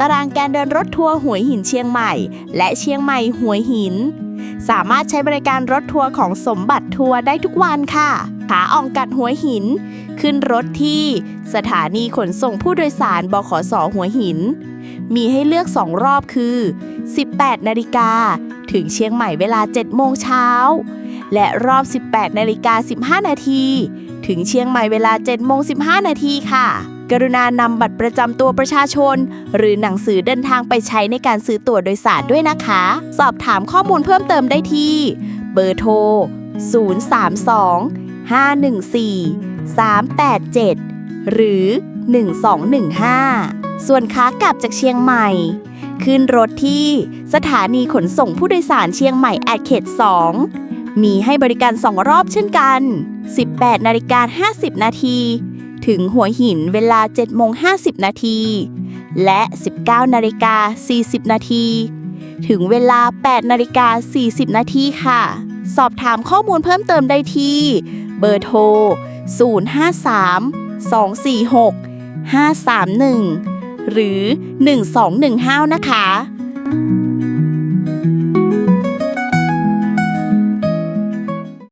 ตารางการเดินรถทัวร์หัวหินเชียงใหม่ และเชียงใหม่หัวหิน สามารถใช้บริการรถทัวร์ของสมบัติทัวร์ได้ทุกวันค่ะขาอองกัดหัวหิน ขึ้นรถที่สถานีขนส่งผู้โดยสารบขสหัวหิน มีให้เลือก2รอบคือ 18 นาฬิกา ถึงเชียงใหม่เวลา 7 โมงเช้า และรอบ 18 นาฬิกา 15 นาที ถึงเชียงใหม่เวลา 7 โมง 15 นาทีค่ะ กรุณานำบัตรประจำตัวประชาชน หรือหนังสือเดินทางไปใช้ในการซื้อตั๋วโดยสารด้วยนะคะ สอบถามข้อมูลเพิ่มเติมได้ที่ เบอร์โทร 032 514 387 หรือ 1215 ส่วนขากลับจากเชียงใหม่ ขึ้นรถที่สถานีขนส่งผู้โดยสารเชียงใหม่แอดเขต 2 มีให้บริการ 2 รอบเช่นกัน 18นาฬิกา50 นาที ถึงหัวหินเวลา7โมง50 นาที และ 19 นาฬิกา 40 นาที ถึงเวลา 8 นาฬิกา 40 นาทีค่ะ สอบถามข้อมูลเพิ่มเติมได้ที่ เบอร์โทร 053 246 531 หรือ 1215 นะคะ